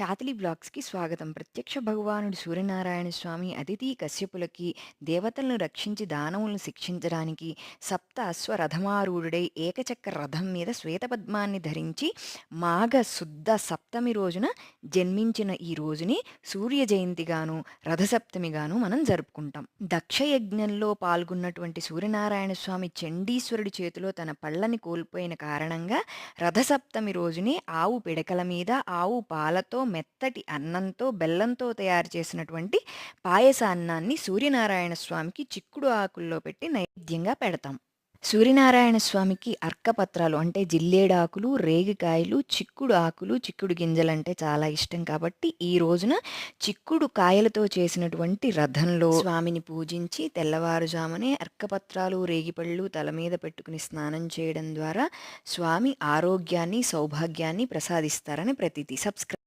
చాతలి బ్లాగ్స్కి స్వాగతం. ప్రత్యక్ష భగవానుడు సూర్యనారాయణ స్వామి అతిథి కశ్యపులకి దేవతలను రక్షించి దానవులను శిక్షించడానికి సప్త అశ్వరథమారూఢుడై ఏకచక్ర రథం మీద శ్వేతపద్మాన్ని ధరించి మాఘ శుద్ధ సప్తమి రోజున జన్మించిన ఈ రోజుని సూర్య జయంతిగాను రథసప్తమిగాను మనం జరుపుకుంటాం. దక్షయజ్ఞంలో పాల్గొన్నటువంటి సూర్యనారాయణ స్వామి చండీశ్వరుడి చేతిలో తన పళ్ళని కోల్పోయిన కారణంగా రథసప్తమి రోజుని ఆవు పిడకల మీద ఆవు పాలతో మెత్తటి అన్నంతో బెల్లంతో తయారు చేసినటువంటి పాయస అన్నాన్ని సూర్యనారాయణ స్వామికి చిక్కుడు ఆకుల్లో పెట్టి నైవేద్యంగా పెడతాం. సూర్యనారాయణ స్వామికి అర్కపత్రాలు అంటే జిల్లేడాకులు రేగికాయలు చిక్కుడు ఆకులు చిక్కుడు గింజలు అంటే చాలా ఇష్టం కాబట్టి ఈ రోజున చిక్కుడు కాయలతో చేసినటువంటి రథంలో స్వామిని పూజించి తెల్లవారుజామునే అర్కపత్రాలు రేగిపళ్ళు తల మీద పెట్టుకుని స్నానం చేయడం ద్వారా స్వామి ఆరోగ్యాన్ని సౌభాగ్యాన్ని ప్రసాదిస్తారని ప్రతీతి. సబ్స్క్రైబ్